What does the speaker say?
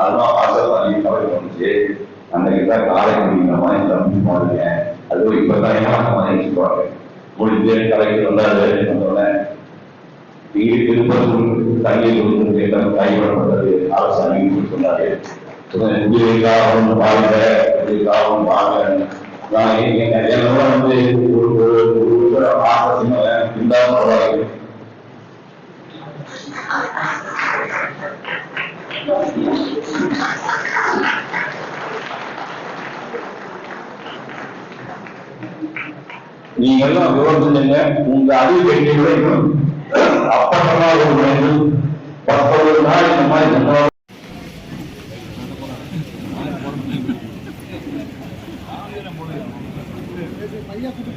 அதெல்லாம் வாட்ஸ்அப் பண்ணி கவலை பண்ணுச்சு. அன்னைக்கு தான் காலைக்கு இந்த மாதிரி தம்பி போனீங்க அதுவும் இப்பதான் ஏமாத்த மாதிரி சொல்லுவாங்க முடிஞ்சு கலைக்கு வந்தாரு வந்தோடனே. இங்கே திருப்பூர் தண்ணீர் கொடுத்து எல்லாம் கைவிடப்பட்டது அரசு அங்கீகரித்து சொன்னாரு உங்களுக்காகவும் பாருங்க உங்களுக்காகவும் பாருங்க நான் என்னோட வந்து ஒரு ஒரு ஆசை இருந்தாலும் பரவாயில்லை. நீங்க எல்லாம் விவரம் உங்க அறிவு பெட்டியோட அப்பட்டமா ஒரு வேண்டும் பத்தொன்பது நாள் இந்த மாதிரி பையா கூட்டு